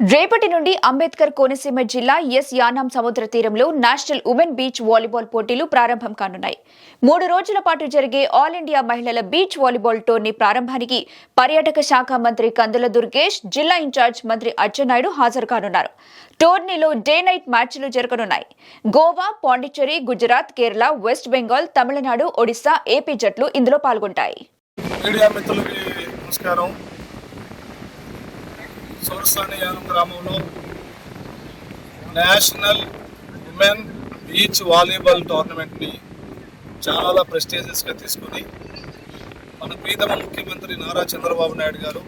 రేపటి నుండి అంబేద్కర్ కోనసీమ జిల్లా ఎస్ యానాం సముద్ర తీరంలో నేషనల్ ఉమెన్ బీచ్ వాలీబాల్ పోటీలు ప్రారంభం కానున్నాయి. మూడు రోజుల పాటు జరిగే ఆల్ ఇండియా మహిళల బీచ్ వాలీబాల్ టోర్నీ ప్రారంభానికి పర్యాటక శాఖ మంత్రి కందుల దుర్గేష్ జిల్లా ఇన్ఛార్జ్ మంత్రి అచ్చెన్నాయుడు హాజరు కానున్నారు. టోర్నీలో డే నైట్ మ్యాచ్లు జరగనున్నాయి. గోవా పాండిచ్చేరి గుజరాత్ కేరళ వెస్ట్ బెంగాల్ తమిళనాడు ఒడిశా ఏపీ జట్లు ఇందులో పాల్గొంటాయి. నమస్కారం. సూరసానియానం గ్రామంలో నేషనల్ ఉమెన్ బీచ్ వాలీబాల్ టోర్నమెంట్ని చాలా ప్రెస్టీజియస్గా తీసుకుని మన ప్రీతమ ముఖ్యమంత్రి నారా చంద్రబాబు నాయుడు గారు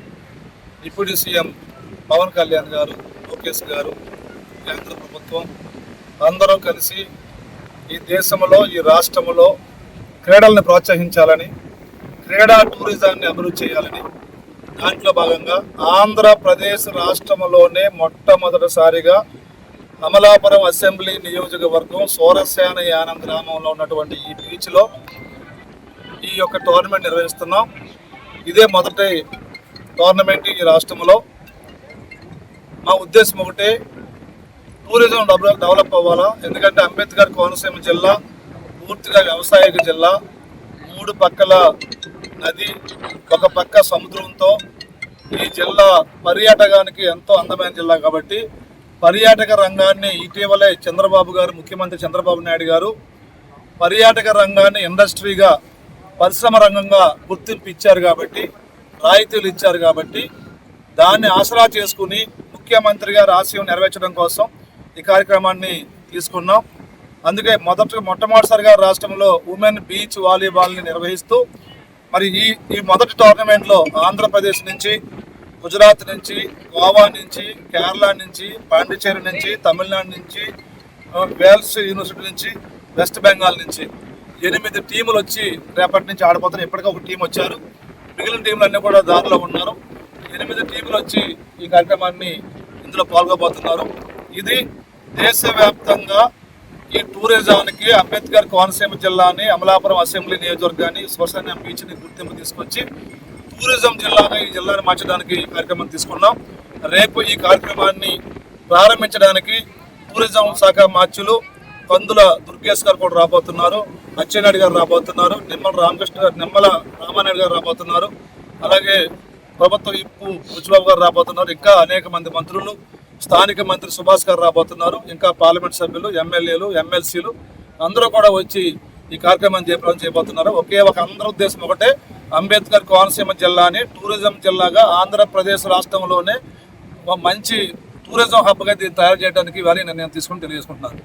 డిప్యూటీ సీఎం పవన్ కళ్యాణ్ గారు లోకేష్ గారు కేంద్ర ప్రభుత్వం అందరూ కలిసి ఈ దేశంలో ఈ రాష్ట్రంలో క్రీడల్ని ప్రోత్సహించాలని క్రీడా టూరిజాన్ని అభివృద్ధి చేయాలని దాంట్లో భాగంగా ఆంధ్రప్రదేశ్ రాష్ట్రంలోనే మొట్టమొదటిసారిగా అమలాపురం అసెంబ్లీ నియోజకవర్గం సోరశాన యానం గ్రామంలో ఉన్నటువంటి ఈ బీచ్లో ఈ యొక్క టోర్నమెంట్ నిర్వహిస్తున్నాం. ఇదే మొదటి టోర్నమెంట్ ఈ రాష్ట్రంలో మా ఉద్దేశం ఒకటే టూరిజం డెవలప్ డెవలప్ అవ్వాలా? ఎందుకంటే అంబేద్కర్ కోనసీమ జిల్లా పూర్తిగా వ్యవసాయక జిల్లా మూడు పక్కల నది ఒక పక్క సముద్రంతో జిల్లా పర్యాటకానికి ఎంతో అందమైన జిల్లా కాబట్టి పర్యాటక రంగాన్ని ఇటీవలే చంద్రబాబు గారు ముఖ్యమంత్రి చంద్రబాబు నాయుడు గారు పర్యాటక రంగాన్ని ఇండస్ట్రీగా పరిశ్రమ రంగంగా గుర్తింపు ఇచ్చారు కాబట్టి రాయితీలు ఇచ్చారు కాబట్టి దాన్ని ఆసరా చేసుకుని ముఖ్యమంత్రి గారు ఆశయం నెరవేర్చడం కోసం ఈ కార్యక్రమాన్ని తీసుకున్నాం. అందుకే మొదట మొట్టమొదటిసారిగా రాష్ట్రంలో ఉమెన్ బీచ్ వాలీబాల్ని నిర్వహిస్తూ మరి ఈ ఈ మొదటి టోర్నమెంట్లో ఆంధ్రప్రదేశ్ నుంచి గుజరాత్ నుంచి గోవా నుంచి కేరళ నుంచి పాండిచేరి నుంచి తమిళనాడు నుంచి వేల్స్ యూనివర్సిటీ నుంచి వెస్ట్ బెంగాల్ నుంచి ఎనిమిది టీములు వచ్చి రేపటి నుంచి ఆడిపోతున్నారు ఇప్పటికే ఒక టీం వచ్చారు. మిగిలిన టీంలు అన్నీ కూడా దారిలో ఉన్నారు. ఎనిమిది టీములు వచ్చి ఈ కార్యక్రమాన్ని ఇందులో పాల్గొబోతున్నారు. ఇది దేశవ్యాప్తంగా ఈ టూరిజానికి అంబేద్కర్ కోనసీమ జిల్లాని అమలాపురం అసెంబ్లీ నియోజకవర్గాన్ని శ్మశాన బీచ్ని గుర్తింపు తీసుకొచ్చి టూరిజం జిల్లాగా ఈ జిల్లాను మార్చడానికి ఈ కార్యక్రమం తీసుకున్నాం. రేపు ఈ కార్యక్రమాన్ని ప్రారంభించడానికి టూరిజం శాఖ మార్చులు పందుల దుర్గేష్ గారు కూడా రాబోతున్నారు అచ్చెన్నాయుడు గారు రాబోతున్నారు నిమ్మల రామకృష్ణ గారు నిమ్మల రామానాయుడు గారు రాబోతున్నారు అలాగే ప్రభుత్వ ఇప్పు బుచ్చిబాబు గారు రాబోతున్నారు ఇంకా అనేక మంది మంత్రులు స్థానిక మంత్రి సుభాష్ గారు రాబోతున్నారు ఇంకా పార్లమెంట్ సభ్యులు ఎమ్మెల్యేలు ఎమ్మెల్సీలు అందరూ కూడా వచ్చి ఈ కార్యక్రమం చేపడం చేయబోతున్నారు. ఒకే ఒక అందరి ఉద్దేశం ఒకటే అంబేద్కర్ కోనసీమ జిల్లాని టూరిజం జిల్లాగా ఆంధ్రప్రదేశ్ రాష్ట్రంలోనే మంచి టూరిజం హబ్గా తయారు చేయడానికి ఇవాళ నిర్ణయం తీసుకుని తెలియజేసుకుంటున్నాను.